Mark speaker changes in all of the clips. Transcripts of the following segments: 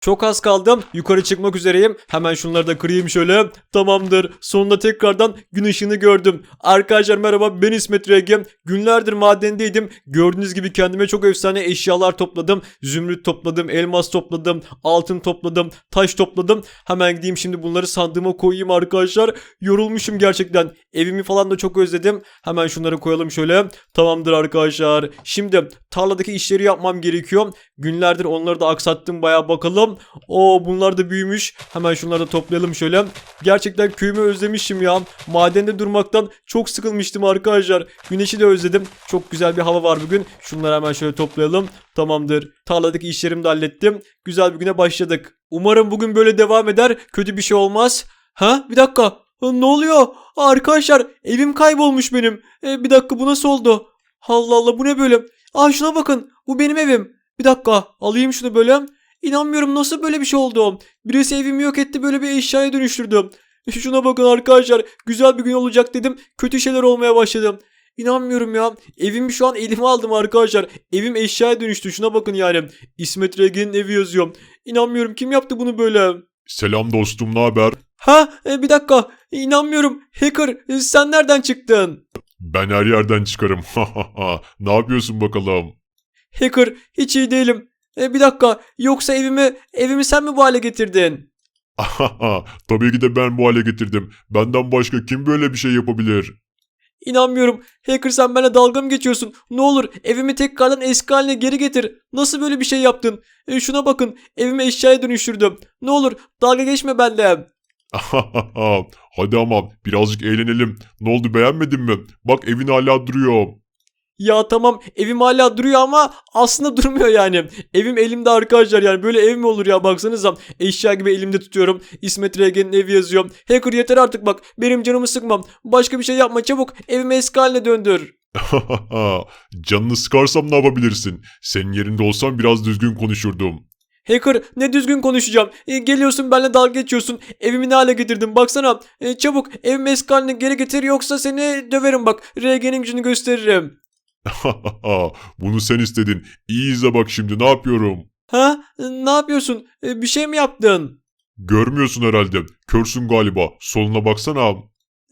Speaker 1: Çok az kaldım. Yukarı çıkmak üzereyim. Hemen şunları da kırayım şöyle. Tamamdır. Sonunda tekrardan gün ışığını gördüm. Arkadaşlar merhaba ben İsmet Regem. Günlerdir madendeydim. Gördüğünüz gibi kendime çok efsane eşyalar topladım. Zümrüt topladım, elmas topladım, altın topladım, taş topladım. Hemen gideyim şimdi bunları sandığıma koyayım arkadaşlar. Yorulmuşum gerçekten. Evimi falan da çok özledim. Hemen şunları koyalım şöyle. Tamamdır arkadaşlar. Şimdi tarladaki işleri yapmam gerekiyor. Günlerdir onları da aksattım baya bakalım. O bunlar da büyümüş. Hemen şunları da toplayalım şöyle. Gerçekten köyümü özlemişim ya. Madende durmaktan çok sıkılmıştım arkadaşlar. Güneşi de özledim. Çok güzel bir hava var bugün. Şunları hemen şöyle toplayalım. Tamamdır. Tarladaki işlerimi de hallettim. Güzel bir güne başladık. Umarım bugün böyle devam eder. Kötü bir şey olmaz. Ha? Bir dakika. Ne oluyor? Arkadaşlar evim kaybolmuş benim. E, bir dakika bu nasıl oldu? Allah Allah bu ne böyle? Aa şuna bakın. Bu benim evim. Bir dakika alayım şunu böyle. İnanmıyorum nasıl böyle bir şey oldu. Birisi evimi yok etti böyle bir eşyaya dönüştürdü. Şuna bakın arkadaşlar. Güzel bir gün olacak dedim. Kötü şeyler olmaya başladı. İnanmıyorum ya. Evimi şu an elime aldım arkadaşlar. Evim eşyaya dönüştü. Şuna bakın yani. İsmet Regen'in evi yazıyor. İnanmıyorum. Kim yaptı bunu böyle?
Speaker 2: Selam dostum, ne haber?
Speaker 1: Ha e, bir dakika. İnanmıyorum. Hacker e, sen nereden çıktın?
Speaker 2: Ben her yerden çıkarım. ne yapıyorsun bakalım?
Speaker 1: Hacker hiç iyi değilim. E, bir dakika. Yoksa evimi evimi sen mi bu hale getirdin?
Speaker 2: Tabii ki de ben bu hale getirdim. Benden başka kim böyle bir şey yapabilir?
Speaker 1: İnanmıyorum. Hacker sen benimle dalga mı geçiyorsun? Ne olur evimi tekrardan eski haline geri getir. Nasıl böyle bir şey yaptın? E, şuna bakın. Evimi eşyaya dönüştürdüm. Ne olur dalga geçme benimle.
Speaker 2: Hadi ama birazcık eğlenelim. Ne oldu beğenmedin mi? Bak evin hala duruyor.
Speaker 1: Ya tamam evim hala duruyor ama aslında durmuyor yani. Evim elimde arkadaşlar yani böyle ev mi olur ya baksanıza. Eşya gibi elimde tutuyorum. İsmet Regen'in evi yazıyorum. Hacker yeter artık bak benim canımı sıkmam. Başka bir şey yapma çabuk evimi eski haline döndür.
Speaker 2: Canını sıkarsam ne yapabilirsin? Senin yerinde olsam biraz düzgün konuşurdum.
Speaker 1: Hacker ne düzgün konuşacağım. E, geliyorsun benimle dalga geçiyorsun. Evimi ne hale getirdim baksana. E, çabuk evimi eski haline geri getir yoksa seni döverim bak. Regen'in gücünü gösteririm.
Speaker 2: Bunu sen istedin. İyi izle bak şimdi ne yapıyorum.
Speaker 1: Ha ne yapıyorsun? E, bir şey mi yaptın?
Speaker 2: Görmüyorsun herhalde. Körsün galiba. Soluna baksana.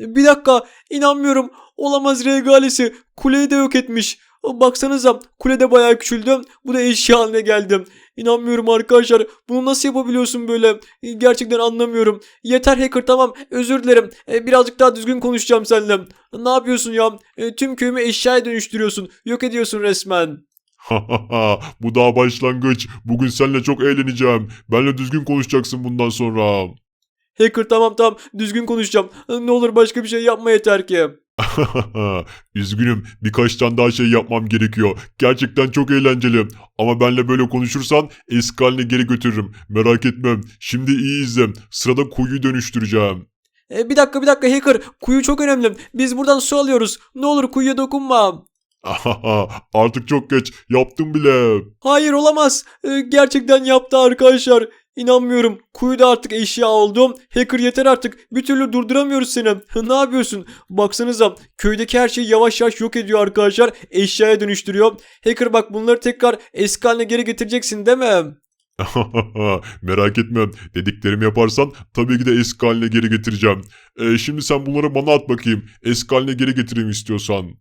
Speaker 1: E, Bir dakika inanmıyorum. Olamaz regalesi. Kuleyi de yok etmiş. Baksanıza kulede bayağı küçüldüm. Bu da eşya haline geldim. İnanmıyorum arkadaşlar. Bunu nasıl yapabiliyorsun böyle? E, Gerçekten anlamıyorum. Yeter hacker tamam. Özür dilerim. E, Birazcık daha düzgün konuşacağım seninle. Ne yapıyorsun ya? E, Tüm köyümü eşyaya dönüştürüyorsun. Yok ediyorsun resmen.
Speaker 2: Bu daha başlangıç. Bugün seninle çok eğleneceğim. Benle düzgün konuşacaksın bundan sonra.
Speaker 1: Hacker tamam tamam düzgün konuşacağım. Ne olur başka bir şey yapma yeter ki.
Speaker 2: Üzgünüm. Birkaç tane daha şey yapmam gerekiyor. Gerçekten çok eğlenceli. Ama benle böyle konuşursan eski haline geri götürürüm. Merak etme. Şimdi iyi izle. Sırada kuyuyu dönüştüreceğim.
Speaker 1: E, bir dakika bir dakika hacker. Kuyu çok önemli. Biz buradan su alıyoruz. Ne olur kuyuya dokunma.
Speaker 2: Artık çok geç. Yaptım bile.
Speaker 1: Hayır olamaz. E, gerçekten yaptı arkadaşlar. İnanmıyorum. Kuyuda artık eşya oldum. Hacker yeter artık. Bir türlü durduramıyoruz seni. ne yapıyorsun? Baksanıza köydeki her şeyi yavaş yavaş yok ediyor arkadaşlar. Eşyaya dönüştürüyor. Hacker bak bunları tekrar eski haline geri getireceksin değil mi?
Speaker 2: Merak etme. Dediklerimi yaparsan tabii ki de eski haline geri getireceğim. Ee, şimdi sen bunları bana at bakayım. Eski haline geri getireyim istiyorsan.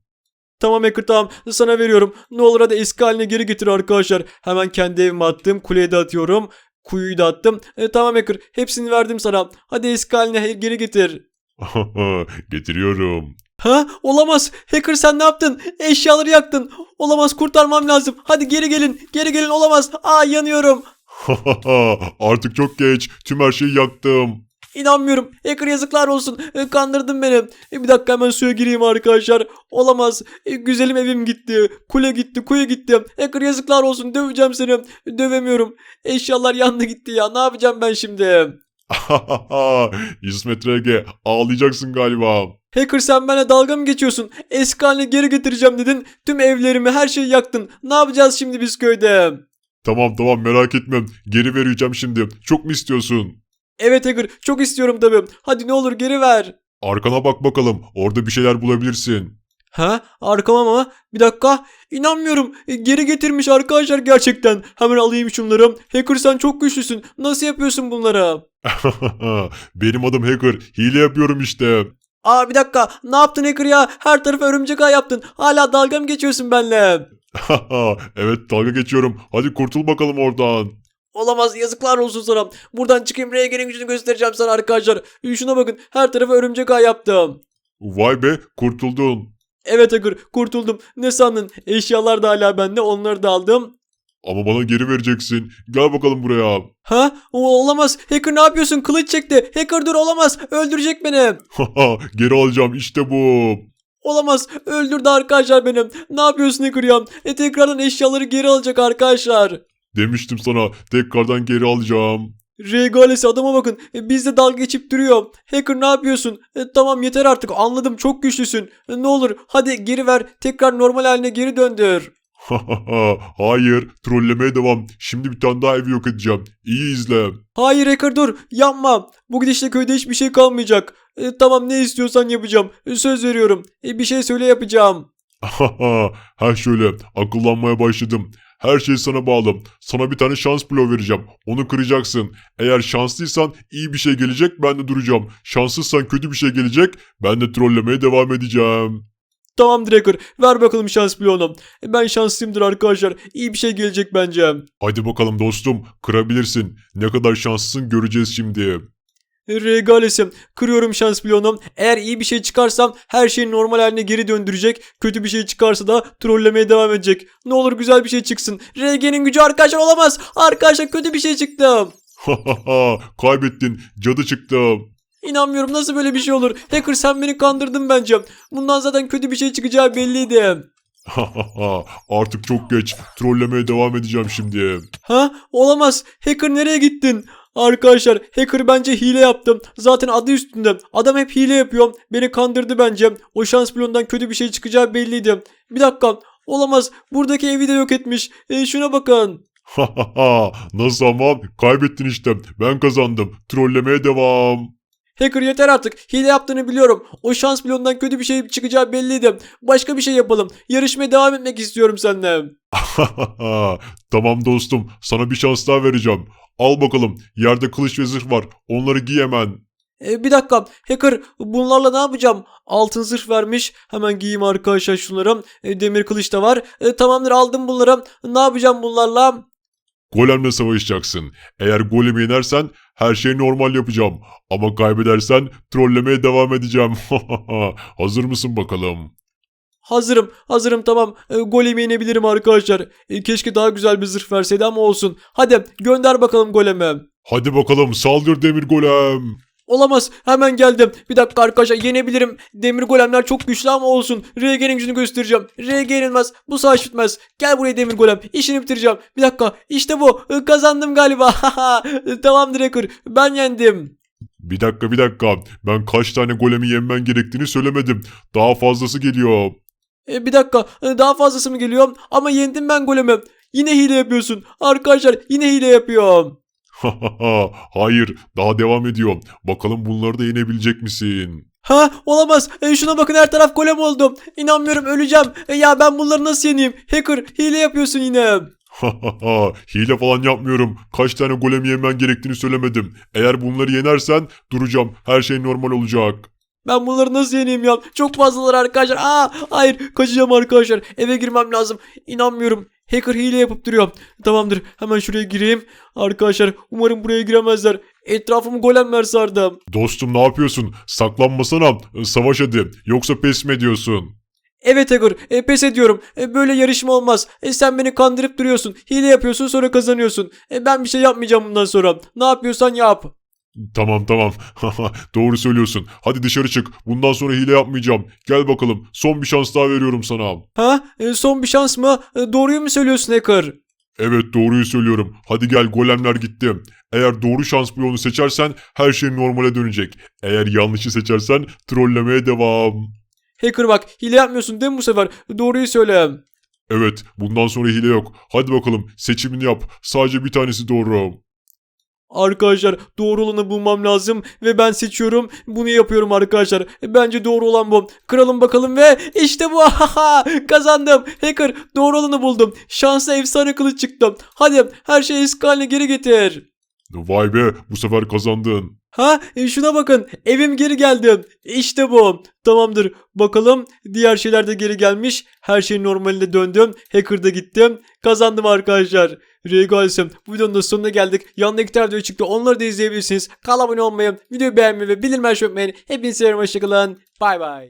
Speaker 1: Tamam Hacker tamam sana veriyorum. Ne olur hadi eski haline geri getir arkadaşlar. Hemen kendi evime attım. Kuleye de atıyorum. Kuyuyu da attım. E, tamam Hacker hepsini verdim sana. Hadi eski haline geri getir.
Speaker 2: Getiriyorum.
Speaker 1: Ha olamaz. Hacker sen ne yaptın? Eşyaları yaktın. Olamaz kurtarmam lazım. Hadi geri gelin. Geri gelin olamaz. Aa yanıyorum.
Speaker 2: Artık çok geç. Tüm her şeyi yaktım.
Speaker 1: İnanmıyorum. Hacker yazıklar olsun. E, kandırdın beni. E, bir dakika hemen suya gireyim arkadaşlar. Olamaz. E, güzelim evim gitti. Kule gitti. Kuyu gitti. Hacker yazıklar olsun. Döveceğim seni. Dövemiyorum. Eşyalar yandı gitti ya. Ne yapacağım ben şimdi?
Speaker 2: İsmet Rege ağlayacaksın galiba.
Speaker 1: Hacker sen bana dalga mı geçiyorsun? Eski haline geri getireceğim dedin. Tüm evlerimi her şeyi yaktın. Ne yapacağız şimdi biz köyde?
Speaker 2: Tamam tamam merak etme. Geri vereceğim şimdi. Çok mu istiyorsun?
Speaker 1: Evet Hacker çok istiyorum tabii. Hadi ne olur geri ver.
Speaker 2: Arkana bak bakalım. Orada bir şeyler bulabilirsin.
Speaker 1: Ha? Arkama mı? Bir dakika. İnanmıyorum. E, Geri getirmiş arkadaşlar gerçekten. Hemen alayım şunları. Hacker sen çok güçlüsün. Nasıl yapıyorsun bunları?
Speaker 2: Benim adım Hacker. Hile yapıyorum işte.
Speaker 1: Aa bir dakika. Ne yaptın Hacker ya? Her tarafı örümcek ağ yaptın. Hala dalga mı geçiyorsun benimle?
Speaker 2: evet dalga geçiyorum. Hadi kurtul bakalım oradan.
Speaker 1: Olamaz yazıklar olsun sana. Buradan çıkayım RG'nin gücünü göstereceğim sana arkadaşlar. E, Şuna bakın her tarafı örümcek ağ yaptım.
Speaker 2: Vay be kurtuldun.
Speaker 1: Evet Hacker kurtuldum. Ne sandın? Eşyalar da hala bende onları da aldım.
Speaker 2: Ama bana geri vereceksin. Gel bakalım buraya.
Speaker 1: Ha? O, olamaz. Hacker ne yapıyorsun? Kılıç çekti. Hacker dur olamaz. Öldürecek beni.
Speaker 2: geri alacağım işte bu.
Speaker 1: Olamaz. Öldürdü arkadaşlar benim. Ne yapıyorsun Hacker ya? E tekrardan eşyaları geri alacak arkadaşlar.
Speaker 2: Demiştim sana tekrardan geri alacağım.
Speaker 1: Regalesi adama bakın. E, bizle dalga geçip duruyor. Hacker ne yapıyorsun? E, tamam yeter artık anladım çok güçlüsün. E, ne olur hadi geri ver. Tekrar normal haline geri döndür.
Speaker 2: Hayır trollemeye devam. Şimdi bir tane daha evi yok edeceğim. İyi izle.
Speaker 1: Hayır Hacker dur yapma. Bu gidişle köyde hiçbir şey kalmayacak. E, tamam ne istiyorsan yapacağım. E, söz veriyorum. E, bir şey söyle yapacağım.
Speaker 2: ha şöyle akıllanmaya başladım. Her şey sana bağlı. Sana bir tane şans bloğu vereceğim. Onu kıracaksın. Eğer şanslıysan iyi bir şey gelecek ben de duracağım. Şanssızsan kötü bir şey gelecek ben de trollemeye devam edeceğim.
Speaker 1: Tamamdır Hacker. Ver bakalım şans bloğunu. Ben şanslıyımdır arkadaşlar. İyi bir şey gelecek bence.
Speaker 2: Hadi bakalım dostum kırabilirsin. Ne kadar şanslısın göreceğiz şimdi.
Speaker 1: Regalesim. Kırıyorum şans bloğunu. Eğer iyi bir şey çıkarsam her şeyi normal haline geri döndürecek. Kötü bir şey çıkarsa da trollemeye devam edecek. Ne olur güzel bir şey çıksın. RG'nin gücü arkadaşlar olamaz. Arkadaşlar kötü bir şey çıktı.
Speaker 2: Kaybettin. Cadı çıktı.
Speaker 1: İnanmıyorum nasıl böyle bir şey olur. Hacker sen beni kandırdın bence. Bundan zaten kötü bir şey çıkacağı belliydi.
Speaker 2: Artık çok geç. Trollemeye devam edeceğim şimdi.
Speaker 1: Ha? Olamaz. Hacker nereye gittin? Arkadaşlar hacker bence hile yaptım. Zaten adı üstünde. Adam hep hile yapıyor. Beni kandırdı bence. O şans bloğundan kötü bir şey çıkacağı belliydi. Bir dakika. Olamaz. Buradaki evi de yok etmiş. E, şuna bakın.
Speaker 2: Nasıl ama? Kaybettin işte. Ben kazandım. Trollemeye devam.
Speaker 1: Hacker yeter artık. Hile yaptığını biliyorum. O şans bloğundan kötü bir şey çıkacağı belliydi. Başka bir şey yapalım. Yarışmaya devam etmek istiyorum seninle.
Speaker 2: tamam dostum. Sana bir şans daha vereceğim. Al bakalım. Yerde kılıç ve zırh var. Onları giy hemen.
Speaker 1: E, bir dakika. Hacker bunlarla ne yapacağım? Altın zırh vermiş. Hemen giyeyim arkadaşlar şunları. E, demir kılıç da var. E, tamamdır aldım bunları. Ne yapacağım bunlarla?
Speaker 2: Golemle savaşacaksın. Eğer golemi yenersen her şeyi normal yapacağım. Ama kaybedersen trollemeye devam edeceğim. Hazır mısın bakalım?
Speaker 1: Hazırım. Hazırım tamam. E, golemi yenebilirim arkadaşlar. E, keşke daha güzel bir zırh verseydi ama olsun. Hadi gönder bakalım golemi.
Speaker 2: Hadi bakalım saldır demir golem.
Speaker 1: Olamaz. Hemen geldim. Bir dakika arkadaşlar yenebilirim. Demir golemler çok güçlü ama olsun. RG'nin gücünü göstereceğim. RG yenilmez. Bu savaş bitmez. Gel buraya demir golem. İşini bitireceğim. Bir dakika. İşte bu. Kazandım galiba. Tamamdır Hacker. Ben yendim.
Speaker 2: Bir dakika bir dakika. Ben kaç tane golemi yenmen gerektiğini söylemedim. Daha fazlası geliyor.
Speaker 1: E, bir dakika. Daha fazlası mı geliyor? Ama yendim ben golemi. Yine hile yapıyorsun. Arkadaşlar yine hile yapıyorum.
Speaker 2: Hayır daha devam ediyor. Bakalım bunları da yenebilecek misin?
Speaker 1: Ha olamaz. E, şuna bakın her taraf golem oldum. İnanmıyorum öleceğim. E, ya ben bunları nasıl yeneyim? Hacker hile yapıyorsun yine.
Speaker 2: Hile falan yapmıyorum. Kaç tane golem yemen gerektiğini söylemedim. Eğer bunları yenersen duracağım. Her şey normal olacak.
Speaker 1: Ben bunları nasıl yeneyim ya? Çok fazlalar arkadaşlar. Aa, hayır kaçacağım arkadaşlar. Eve girmem lazım. İnanmıyorum. Hacker hile yapıp duruyor. Tamamdır. Hemen şuraya gireyim. Arkadaşlar umarım buraya giremezler. Etrafımı golemler sardı.
Speaker 2: Dostum ne yapıyorsun? Saklanmasana. Savaş hadi. Yoksa pes mi ediyorsun?
Speaker 1: Evet Hacker e, pes ediyorum. E, böyle yarışma olmaz. E, sen beni kandırıp duruyorsun. Hile yapıyorsun sonra kazanıyorsun. E, ben bir şey yapmayacağım bundan sonra. Ne yapıyorsan yap.
Speaker 2: Tamam tamam. Doğru söylüyorsun. Hadi dışarı çık. Bundan sonra hile yapmayacağım. Gel bakalım. Son bir şans daha veriyorum sana.
Speaker 1: Ha? E, son bir şans mı? E, doğruyu mu söylüyorsun Hacker?
Speaker 2: Evet doğruyu söylüyorum. Hadi gel golemler gitti. Eğer doğru şans bloğunu seçersen her şey normale dönecek. Eğer yanlışı seçersen trollemeye devam.
Speaker 1: Hacker bak hile yapmıyorsun değil mi bu sefer? Doğruyu söyle.
Speaker 2: Evet bundan sonra hile yok. Hadi bakalım seçimini yap. Sadece bir tanesi doğru.
Speaker 1: Arkadaşlar doğru olanı bulmam lazım ve ben seçiyorum. Bunu yapıyorum arkadaşlar. Bence doğru olan bu. Kıralım bakalım ve işte bu. Kazandım. Hacker doğru olanı buldum. Şanslı efsane kılıç çıktı. Hadi her şeyi eski geri getir.
Speaker 2: Vay be bu sefer kazandın.
Speaker 1: Ha e, şuna bakın evim geri geldi. İşte bu. Tamamdır. Bakalım diğer şeyler de geri gelmiş. Her şey normaline döndüm. Hacker'da gittim. Kazandım arkadaşlar. Regalsim. Bu videonun da sonuna geldik. Yanında iki çıktı. Onları da izleyebilirsiniz. Kanala abone olmayı, videoyu beğenmeyi ve bildirim açmayı unutmayın. Hepinizi seviyorum. Hoşçakalın. Bay bay.